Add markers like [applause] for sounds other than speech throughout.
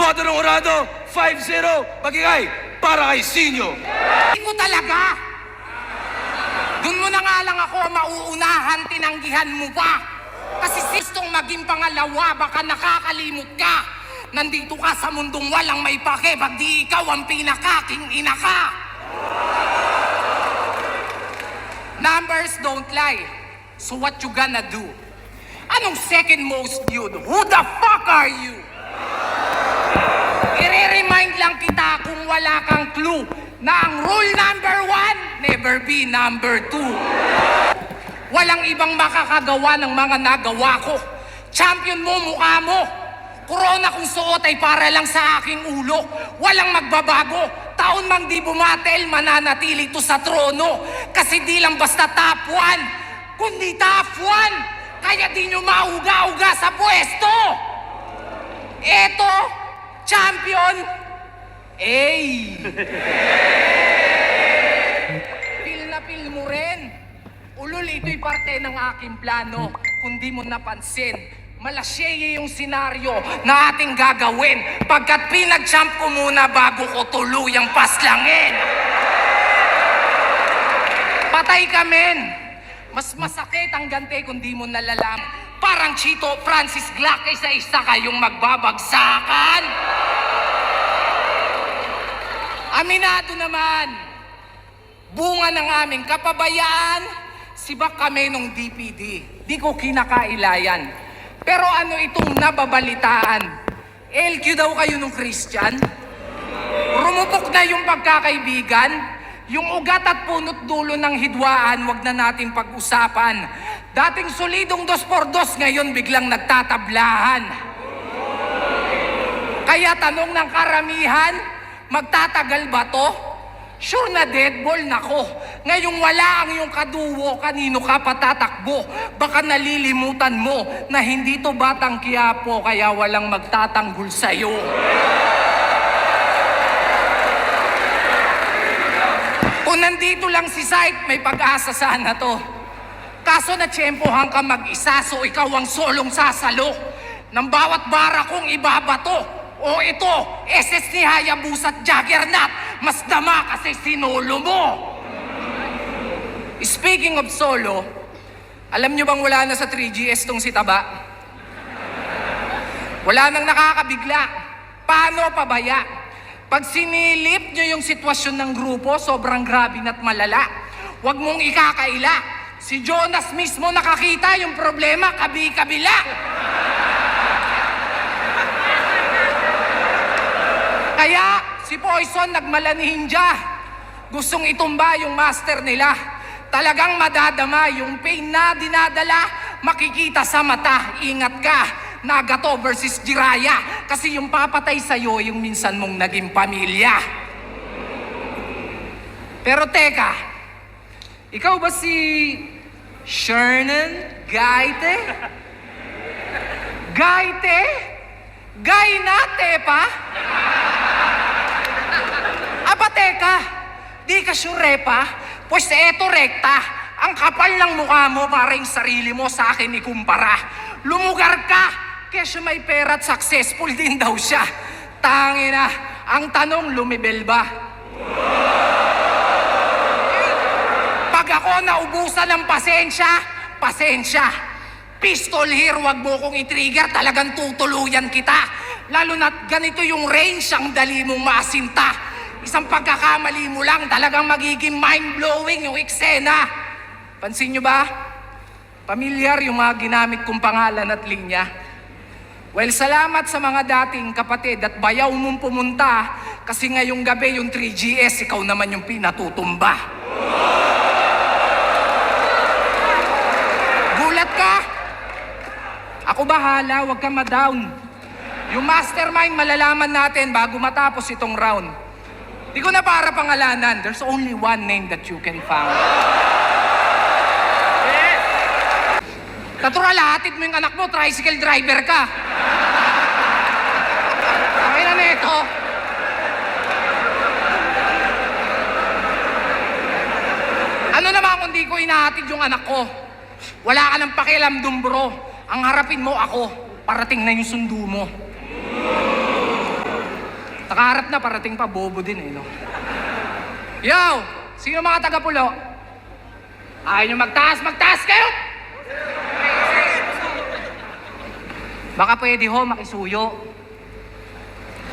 boto ng Orado, 5-0. Magigay para kay Sinyo. Hindi ko talaga. Doon mo na nga lang ako mauunahan, tinanggihan mo pa. Kasi sistong maging pangalawa, baka nakakalimot ka. Nandito ka sa mundong walang may pake, pag di ikaw ang pinakaking ina ka. Numbers don't lie. So what you gonna do? Anong second most viewed? Who the fuck are you? Lang kita kung wala kang clue na ang rule number one, never be number two. Walang ibang makakagawa ng mga nagawa ko. Champion mo, mukha mo. Corona kung suot ay para lang sa aking ulo. Walang magbabago. Taon mang di bumatel, mananatili to sa trono. Kasi di lang basta top one, kundi top one. Kaya di nyo mauga-uga sa pwesto. Eto, champion, ay! Feel na feel mo rin. Ulul, ito'y parte ng aking plano. Kung di mo napansin, malasyeye yung senaryo na ating gagawin pagkat pinag-champ ko muna bago ko tuluyang paslangin. Patay ka, men! Mas masakit ang gante kung di mo nalalam. Parang Chito Francis Glock kaysa isa kayong magbabagsakan. Aminado naman, bunga ng aming kapabayaan, sibak kami nung DPD. Di ko kinakailayan. Pero ano itong nababalitaan? LQ daw kayo nung Christian? Rumupok na yung pagkakaibigan? Yung ugat at punot dulo ng hidwaan, wag na natin pag-usapan. Dating solidong dos por dos, ngayon biglang nagtatablahan. Kaya tanong ng karamihan, magtatagal ba to? Sure na dead ball na ko. Ngayong wala ang iyong kaduwo, kanino ka patatakbo? Baka nalilimutan mo na hindi to batang kiyapo, kaya walang magtatanggol sa'yo. Kung nandito lang si Sight, may pag-asa sana to. Kaso na tiyempohan ka mag-isa, so ikaw ang solong sasalo. Ng bawat bara kong ibabato. O ito, SS ni Hayabusa at Juggernaut, mas dama kasi sinolo mo. Speaking of solo, alam nyo bang wala na sa 3GS tong si Taba? Wala nang nakakabigla. Paano pabaya? Pag sinilip nyo yung sitwasyon ng grupo, sobrang grabe at malala. Huwag mong ikakaila. Si Jonas mismo nakakita yung problema, kabi-kabila. Kaya si Poison nagmalanihinja. Gustong itumba yung master nila. Talagang madadama yung pain na dinadala, makikita sa mata. Ingat ka, Nagato versus Jiraya. Kasi yung papatay sa'yo, yung minsan mong naging pamilya. Pero teka, ikaw ba si Shernan Gaite? Gaite? Gay na, Tepa? Aba, teka, di ka sure pa? Pues eto rekta, ang kapal ng mukha mo para yung sarili mo sa akin ikumpara. Lumugar ka, kesyo may pera at successful din daw siya. Tangina, ang tanong lumibel ba? Pag ako naubusan ng pasensya, pasensya. Pistol here, wag mo kong i-trigger, talagang tutuluyan kita. Lalo na't ganito yung range ang dali mong maasinta. Isang pagkakamali mo lang, talagang magiging mind-blowing yung eksena. Pansin nyo ba? Pamilyar yung mga ginamit kong pangalan at linya. Well, salamat sa mga dating kapatid at bayaw mong pumunta kasi ngayong gabi yung 3GS, ikaw naman yung pinatutumba. Gulat ka? Ako bahala, huwag kang ma-down. Yung mastermind malalaman natin bago matapos itong round. Di ko na para pangalanan, there's only one name that you can found. Natural, hatid mo yung anak mo, tricycle driver ka. Okay na neto. Ano naman kung di ko inahatid yung anak ko? Wala ka ng pakialam dun, bro. Ang harapin mo ako, parating na yung sundo mo. Nakaharap na, parating pa, bobo din eh, no? Yo! Sino mga taga-pulo? Ayaw nyo magtaas, magtaas kayo! Baka pwede ho, makisuyo.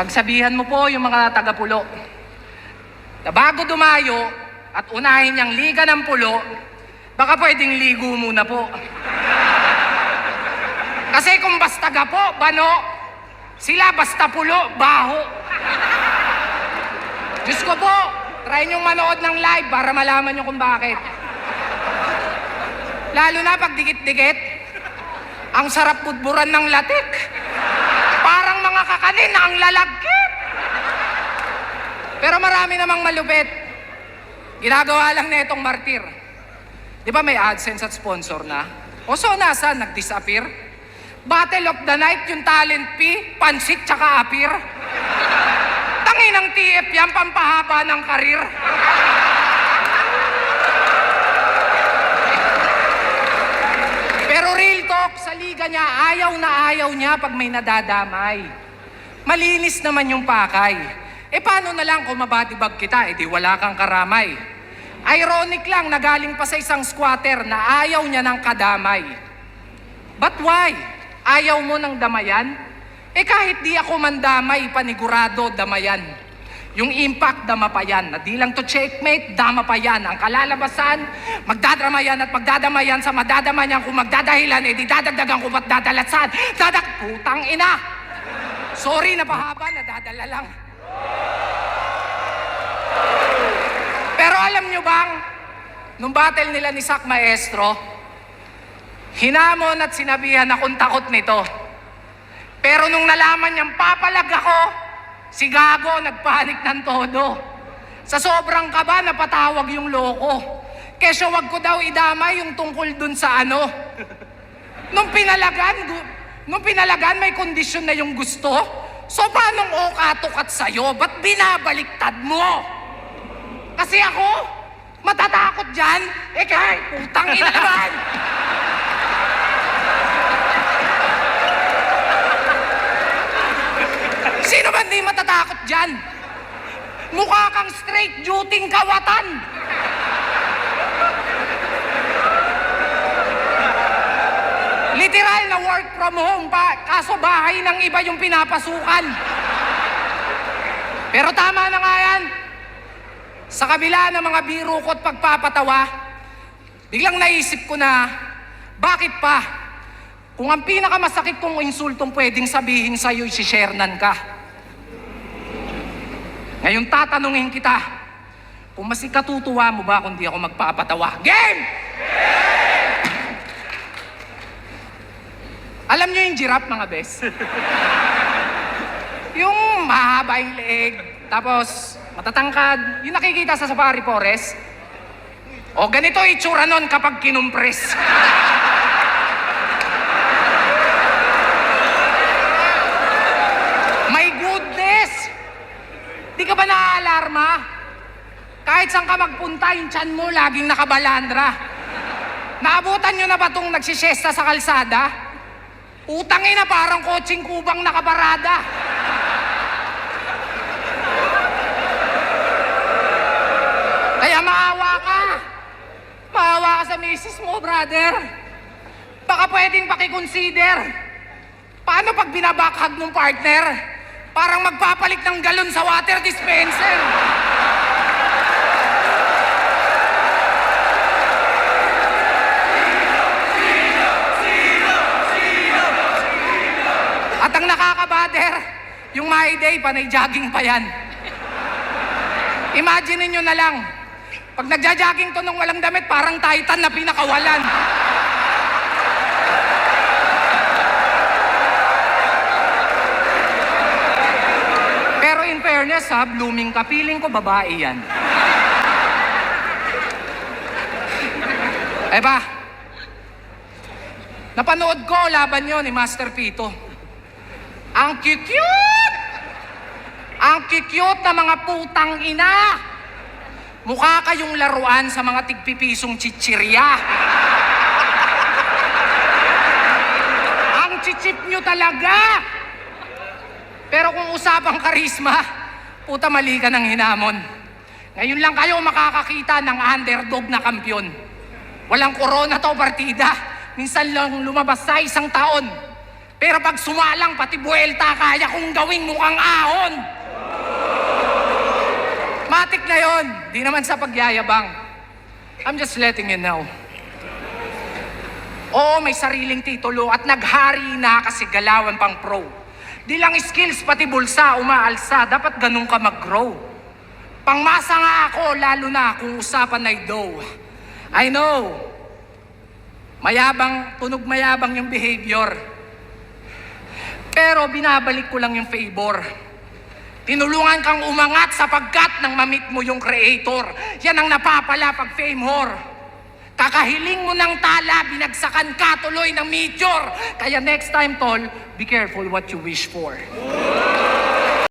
Pagsabihan mo po yung mga taga-pulo na bago dumayo at unahin niyang liga ng pulo, baka pwedeng ligo muna po. Kasi kung basta gapo, bano, sila basta pulo, baho. Diyos ko po, try niyong manood ng live para malaman niyo kung bakit. Lalo na pag dikit-dikit, ang sarap budburan ng latik. Parang mga kakanin na ang lalagkit. Pero marami namang malupit. Ginagawa lang na itong martir. Di ba may AdSense at sponsor na? O so nasa, nag-disappear? Battle of the Night, yung talent fee, pansit tsaka appear. Tangin ng TF yan, pampahaba ng karir. Pero real talk, sa liga niya, ayaw na ayaw niya pag may nadadamay. Malinis naman yung pakay. E paano na lang kung mabatibag kita, edi wala kang karamay. Ironic lang na galing pa sa isang squatter na ayaw niya ng kadamay. But why? Ayaw mo ng damayan? Eh kahit di ako mandamay, panigurado damayan. Yung impact, dama pa yan. Na di lang to checkmate, dama pa yan. Ang kalalabasan, magdadrama yan at magdadama yan sa madadama niyan. Kung magdadahilan, eh di dadagdagan ko ba't dadalatsan. Dadak, putang ina! Sorry na pahaba, nadadala lang. Pero alam nyo bang, nung battle nila ni Sak Maestro, hinamon at sinabihan akong takot nito. Pero nung nalaman niyang papalag ako, si Gago nagpanik ng todo. Sa sobrang kaba, napatawag yung loko. Kesyo wag ko daw idama yung tungkol dun sa ano. Nung pinalagan, nung pinalagan may kondisyon na yung gusto. So paanong okatukat sa'yo? Ba't binabaliktad mo? Kasi ako, matatakot dyan. Eh kahit putang ina naman. Sino ba hindi matatakot dyan? Mukha kang straight duty kawatan. Literal na work from home pa, kaso bahay ng iba yung pinapasukan. Pero tama na nga yan. Sa kabila ng mga biro ko at pagpapatawa, biglang naisip ko na, bakit pa? Kung ang pinakamasakit kong insultong pwedeng sabihin sa'yo, si Shernan ka. Ngayon tatanungin kita, kung mas ikatutuwa mo ba kung di ako magpapatawa? Game! Alam niyo yung giraffe, mga bes? [laughs] yung mahaba yung leeg, tapos matatangkad, yung nakikita sa safari forest. O ganito itsura nun kapag kinumpres. [laughs] My goodness! Di ka ba naaalarma? Kahit saan ka magpunta, yung tiyan mo laging nakabalandra. Naabutan nyo na ba itong nagsisesta sa kalsada? Utangin na parang kotseng kubang nakaparada. Kaya maawa ka. Maawa ka sa misis mo, brother. Baka pwedeng pakiconsider. Paano pag binabakhag ng partner? Parang magpapalit ng galon sa water dispenser. Nakakabader, yung my day, panay jogging pa yan. Imagine niyo na lang, pag nagja-jogging to nung walang damit, parang titan na pinakawalan. Pero in fairness ha, blooming ka, feeling ko babae yan. Eh ba, napanood ko laban nyo ni Master Pito. Ang cute-cute! Ang cute na mga putang ina! Mukha kayong laruan sa mga tigpipisong chichirya. Ang chichip nyo talaga! Pero kung usapang karisma, Puta mali ka ng hinamon. Ngayon lang kayo makakakita ng underdog na kampyon. Walang corona to partida. Minsan lang lumabas sa isang taon. Pero pag sumalang pati buwelta, kaya kong gawing mukhang ahon. Matik na yon. Di naman sa pagyayabang. I'm just letting you know. Oo, may sariling titulo at naghari na kasi galawan pang pro. Di lang skills, pati bulsa, umaalsa. Dapat ganun ka mag-grow. Pangmasa nga ako, lalo na kung usapan ay dough. I know. Mayabang, tunog mayabang yung behavior. Pero binabalik ko lang yung favor. Tinulungan kang umangat sapagkat nang mamit mo yung creator. Yan ang napapala pag fame whore. Kakahiling mo ng tala, binagsakan ka tuloy ng meteor. Kaya next time, tol, be careful what you wish for.